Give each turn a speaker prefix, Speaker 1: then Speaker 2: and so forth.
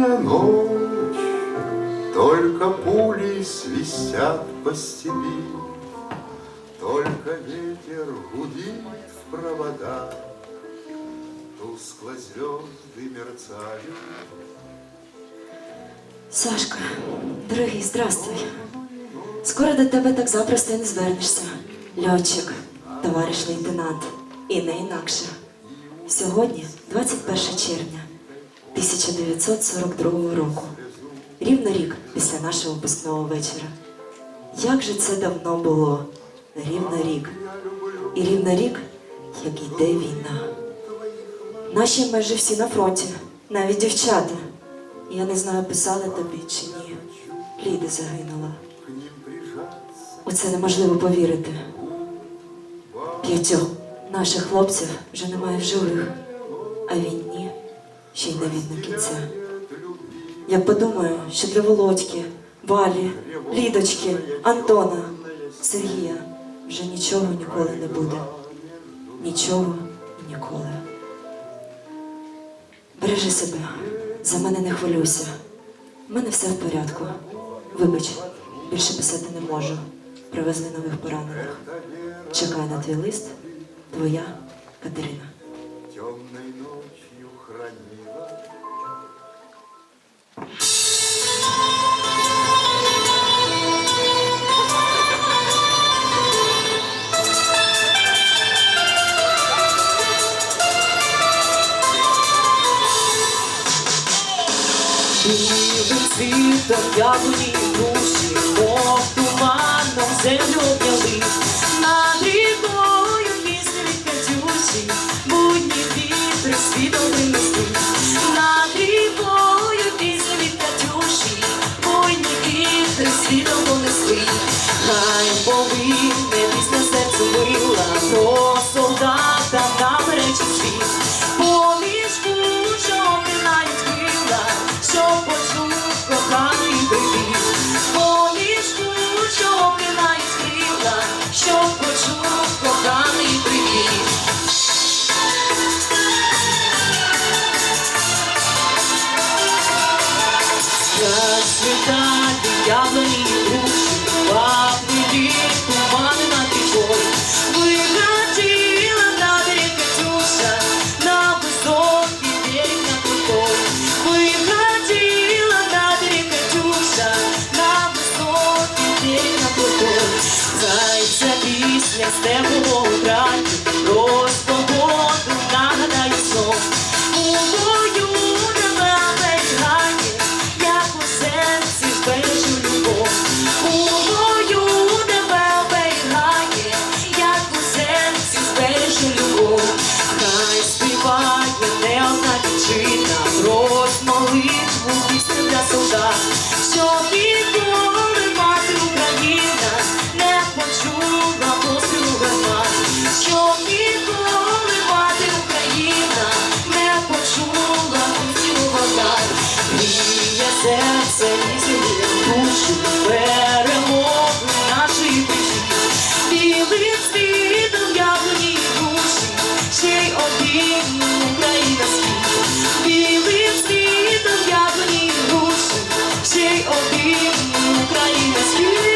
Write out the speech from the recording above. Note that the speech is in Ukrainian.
Speaker 1: Холодная ночь, только пули свистят по степи, Только ветер гудит в проводах, Тускло звезды мерцают.
Speaker 2: Сашка, дорогий, здравствуй. Скоро до тебе так запросто не звернешся. Льотчик, товариш лейтенант, і не інакше. Сьогодні 21 червня 1942 року. Рівно рік після нашого випускного вечора. Як же це давно було? Рівно рік. І рівно рік, як йде війна. Наші майже всі на фронті, навіть дівчата. Я не знаю, писали тобі чи ні. Ліда загинула. У це неможливо повірити. П'ятьох наших хлопців вже немає в живих, а війні ще й не видно кінця. Я подумаю, що для Володьки, Валі, Лідочки, Антона, Сергія вже нічого ніколи не буде. Нічого і ніколи. Бережи себе, за мене не хвилюйся. У мене все в порядку. Вибач, більше писати не можу. Привезли нових поранених. Чекаю на твій лист. Твоя Катерина.
Speaker 3: Білим світом яблуні душі, мов туманом землю обняли. Над рікою пісні від Катюші, будні вітри світом винесли. Над рікою пісні від Катюші, будні вітри світом понесли. Хай повинне Розцвітали яблуні і груші, пахнули тумани рікою. Виходила на берег Катюша, на високий берег над рукой. Виходила на берег Катюша, на високий берег над рукой. Зайця пісня з теплого співає обійму Україна світ.